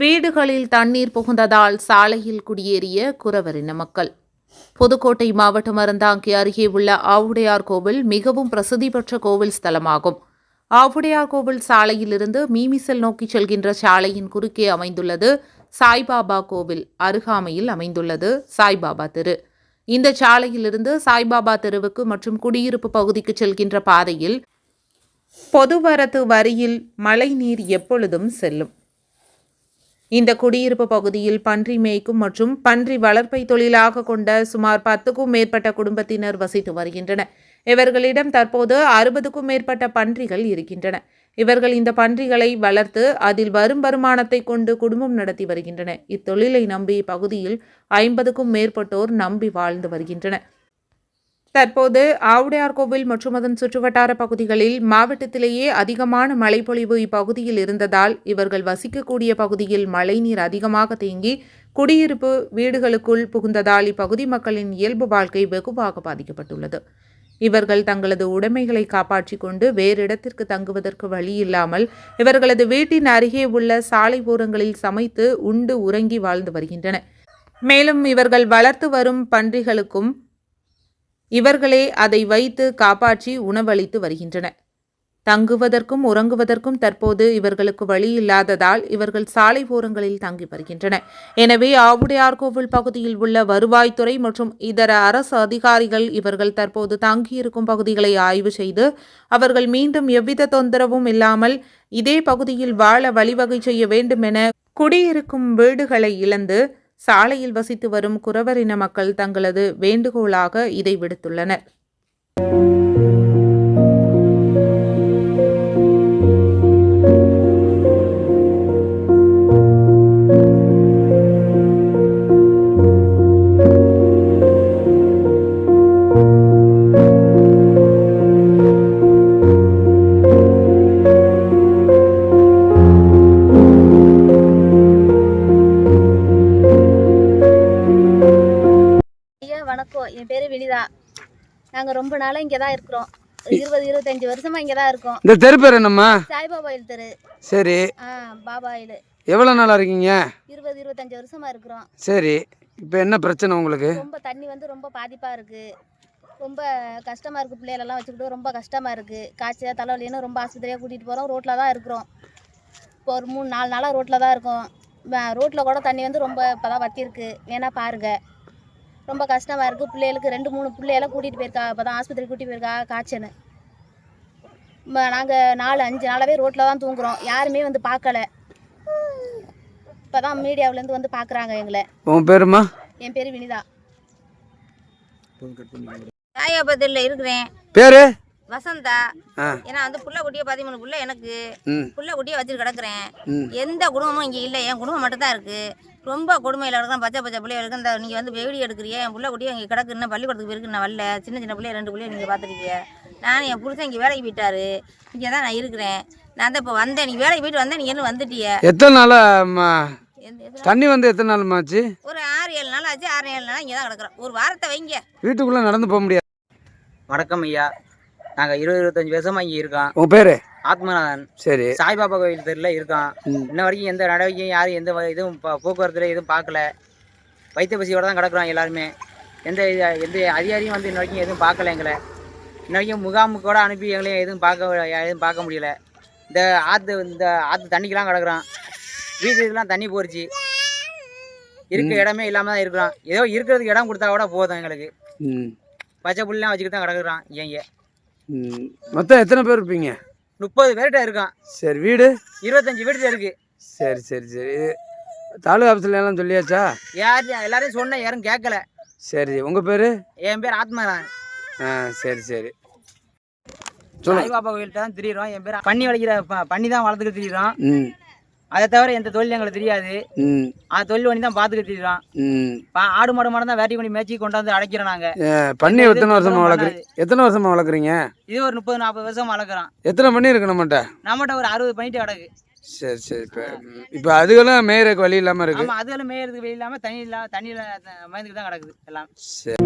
வீடுகளில் தண்ணீர் புகுந்ததால் சாலையில் குடியேறிய குறவரின மக்கள். புதுக்கோட்டை மாவட்டம் அறந்தாங்கி அருகே உள்ள ஆவுடையார் கோவில் மிகவும் பிரசித்தி பெற்ற கோவில் ஸ்தலமாகும். ஆவுடையார் கோவில் சாலையிலிருந்து மீமிசல் நோக்கி செல்கின்ற சாலையின் குறுக்கே அமைந்துள்ளது சாய்பாபா கோவில் அருகாமையில் அமைந்துள்ளது சாய்பாபா தெரு. இந்த சாலையிலிருந்து சாய்பாபா தெருவுக்கு மற்றும் குடியிருப்பு பகுதிக்கு செல்கின்ற பாதையில் பொதுவரத்து வரியில் மழைநீர் எப்பொழுதும் செல்லும். இந்த குடியிருப்பு பகுதியில் பன்றி மேய்க்கும் மற்றும் பன்றி வளர்ப்பை தொழிலாக கொண்ட சுமார் பத்துக்கும் மேற்பட்ட குடும்பத்தினர் வசித்து வருகின்றனர். இவர்களிடம் தற்போது அறுபதுக்கும் மேற்பட்ட பன்றிகள் இருக்கின்றன. இவர்கள் இந்த பன்றிகளை வளர்த்து அதில் வரும் வருமானத்தை கொண்டு குடும்பம் நடத்தி வருகின்றனர். இத்தொழிலை நம்பி இப்பகுதியில் ஐம்பதுக்கும் மேற்பட்டோர் நம்பி வாழ்ந்து வருகின்றனர். தற்போது ஆவுடையார் கோவில் மற்றும் அதன் சுற்றுவட்டார பகுதிகளில் மாவட்டத்திலேயே அதிகமான மழைப்பொழிவு இப்பகுதியில் இருந்ததால் இவர்கள் வசிக்கக்கூடிய பகுதியில் மழைநீர் அதிகமாக தேங்கி குடியிருப்பு வீடுகளுக்குள் புகுந்ததால் இப்பகுதி மக்களின் இயல்பு வாழ்க்கை வெகுவாக பாதிக்கப்பட்டுள்ளது. இவர்கள் தங்களது உடைமைகளை காப்பாற்றிக் கொண்டு வேறு இடத்திற்கு தங்குவதற்கு வழி இல்லாமல் இவர்களது வீட்டின் அருகே உள்ள சாலை ஓரங்களில் சமைத்து உண்டு உறங்கி வாழ்ந்து வருகின்றனர். மேலும் இவர்கள் வளர்த்து வரும் பன்றிகளுக்கும் இவர்களே அதை வைத்து காப்பாற்றி உணவளித்து வருகின்றனர் தங்குவதற்கும் உறங்குவதற்கும் தற்போது இவர்களுக்கு வழி இல்லாததால் இவர்கள் சாலை ஓரங்களில் தங்கி வருகின்றனர் எனவே ஆவுடையார்கோவில் பகுதியில் உள்ள வருவாய்த்துறை மற்றும் இதர அரசு அதிகாரிகள் இவர்கள் தற்போது தங்கியிருக்கும் பகுதிகளை ஆய்வு செய்து அவர்கள் மீண்டும் எவ்வித தொந்தரவும் இல்லாமல் இதே பகுதியில் வாழ வழிவகை செய்ய வேண்டும் என குடியிருக்கும் வீடுகளை இழந்து சாலையில் வசித்து வரும் குறவரின மக்கள் தங்களது வேண்டுகோளாக இதை விடுத்துள்ளனர். வணக்கம். என் பேர் வினிதா. நாங்கள் ரொம்ப நாளாக இங்கே தான் இருக்கிறோம் இருபது இருபத்தஞ்சி வருஷமா இங்கே தான் இருக்கோம். இந்த தெரு பேர் என்னம்மா? சாய்பாபா ஆயில் தெரு. சரி. ஆ பாபா ஆயில் எவ்வளோ நாளாக இருக்கீங்க? இருபது இருபத்தஞ்சி வருஷமா இருக்கிறோம். சரி. இப்போ என்ன பிரச்சனை உங்களுக்கு? ரொம்ப தண்ணி வந்து ரொம்ப பாதிப்பாக இருக்குது ரொம்ப கஷ்டமாக இருக்குது பிள்ளைகளெல்லாம் வச்சுக்கிட்டு ரொம்ப கஷ்டமாக இருக்குது காய்ச்சல் தலைவலின்னு ரொம்ப ஆஸ்பத்திரியாக கூட்டிகிட்டு போகிறோம் ரோட்டில் தான் இருக்கிறோம். இப்போ ஒரு மூணு நாலு நாளாக ரோட்டில் தான் இருக்கோம். ரோட்டில் கூட தண்ணி வந்து ரொம்ப இப்போ தான் வத்திருக்கு வேணா பாருங்கள் ரொம்ப கஷ்டமாக இருக்குது பிள்ளைகளுக்கு ரெண்டு மூணு பிள்ளையெல்லாம் கூட்டிகிட்டு போயிருக்கா. இப்போ தான் ஆஸ்பத்திரி கூட்டிகிட்டு போயிருக்கா காய்ச்சல். நாங்கள் நாலு அஞ்சு நாளாகவே ரோட்டில் தான் தூங்குறோம். யாருமே வந்து பார்க்கல. இப்போ தான் மீடியாவிலேருந்து வந்து பார்க்குறாங்க எங்களை. உன் பேருமா என் பேர் வினிதா. ராயாபத்தில் இருக்கிறேன். பேர்? வசந்தா. ஏன்னா வந்து புள்ள குட்டியை பதிமூணு புள்ள எனக்கு. புள்ள குட்டியை வச்சுட்டு கிடக்குறேன். எந்த குடும்பமும் இங்கே இல்லை. என் குடும்பம் மட்டும்தான் இருக்குது ரொம்ப கொடுமையில் இருக்கிறேன் பச்சை பச்சை பிள்ளைய இருக்கு. இந்த நீங்கள் வந்து வீடியோ எடுக்கிறிய. என் புள்ள குட்டியை இங்கே கிடக்கு. இன்னும் பள்ளிக்கூடத்துக்கு இருக்கு நான் வரல. சின்ன சின்ன பிள்ளைய ரெண்டு பிள்ளைய நீங்கள் பார்த்துருக்கீங்க நான் என் புருஷன் இங்கே வேலைக்கு போயிட்டாரு. இங்கே தான் நான் இருக்கிறேன். நான் தான் இப்போ வந்தேன். நீ வேலைக்கு போயிட்டு வந்தேன் நீங்கள் என்ன வந்துட்டிய. எத்தனை எத்தனை- தண்ணி வந்து எத்தனை நாளும்மா ஆச்சு? ஒரு ஆறு ஏழு நாள் ஆச்சு. ஆறு ஏழு நாள் இங்கே தான் கிடக்குறோம். ஒரு வாரத்தை வைங்க. வீட்டுக்குள்ளே நடந்து போக முடியாது. வணக்கம் ஐயா. நாங்கள் இருபது இருபத்தஞ்சி வருஷமா இங்கே இருக்கோம். உன் பேர்? ஆத்மநாதன். சரி. சாய்பாபா கோயில் தெருவில் இருக்கோம். ம். இன்ன வரைக்கும் எந்த நடவடிக்கையும் யாரும் எந்த இதுவும் போக்குவரத்துல எதுவும் பார்க்கல. வைத்திய பசியோட தான் கிடக்குறோம் எல்லாருமே. எந்த இது- எந்த அதிகாரியும் வந்து இன்ன வரைக்கும் எதுவும் பார்க்கல எங்களை. இன்ன வரைக்கும் முகாமுக்கு கூட அனுப்பி எங்களையும் எதுவும் பார்க்க எதுவும் பார்க்க முடியல. இந்த ஆற்று இந்த ஆற்று தண்ணிக்கெலாம் கிடக்குறோம். வீட்டுக்கெல்லாம் தண்ணி போரிச்சு. இருக்க இடமே இல்லாமல் தான் இருக்கிறோம். ஏதோ இருக்கிறதுக்கு இடம் கொடுத்தா கூட போதும் எங்களுக்கு. பச்சை புல்லாம் வச்சுக்கிட்டு தான் கிடக்குறோம் இங்கே ம் மொத்தம் எத்தனை பேர் இருப்பீங்க? முப்பது பேர்கிட்ட இருக்கோம். சரி வீடு? இருபத்தஞ்சி வீடு இருக்கு. சரி சரி சரி. தாலுகா ஆஃபீஸில் எல்லாம் சொல்லியாச்சா? யார் எல்லாரையும் சொன்னேன் யாரும் கேட்கல. சரி உங்கள் பேர்? என் பேர் ஆத்மரான் ஆ சரி சரி. சொல்லு சாய்பாபா கோயில்கிட்ட தான் திரியிறோம். என் பேர் பண்ணி வளர்க்கிற ப- பண்ணி தான் வளர்த்துக்க திரியிறோம். அதை தவிர எந்த தொழில் எங்களுக்கு தெரியாது. அந்த தொழில் பண்ணி தான் பார்த்துக்க திரியிறோம் ம். பா- ஆடு மாடு மாடு தான் வேட்டி பண்ணி மேய்ச்சி கொண்டாந்து அடைக்கிறோம் நாங்கள் ஏ, பண்ணி எத்தனை வருஷமா வளர்க்குறீங்க எத்தனை வருஷமா வளர்க்குறீங்க? இது ஒரு முப்பது நாற்பது வருஷம் வளர்க்குறோம். எத்தனை பண்ணி இருக்கு நம்மகிட்ட? நம்மகிட்ட ஒரு அறுபது பண்ணிட்டு கிடக்கு. சரி சரி. இப்போ இப்போ அதுக்கெல்லாம் மேயறக்கு வழி இல்லாமல் இருக்கு. ஆமாம் அதுகளும் மேயறதுக்கு வெளி இல்லாமல் தண்ணி இல்லாம தண்ணியில் மயந்துக்கு தான் கிடக்குது எல்லாம். சரி.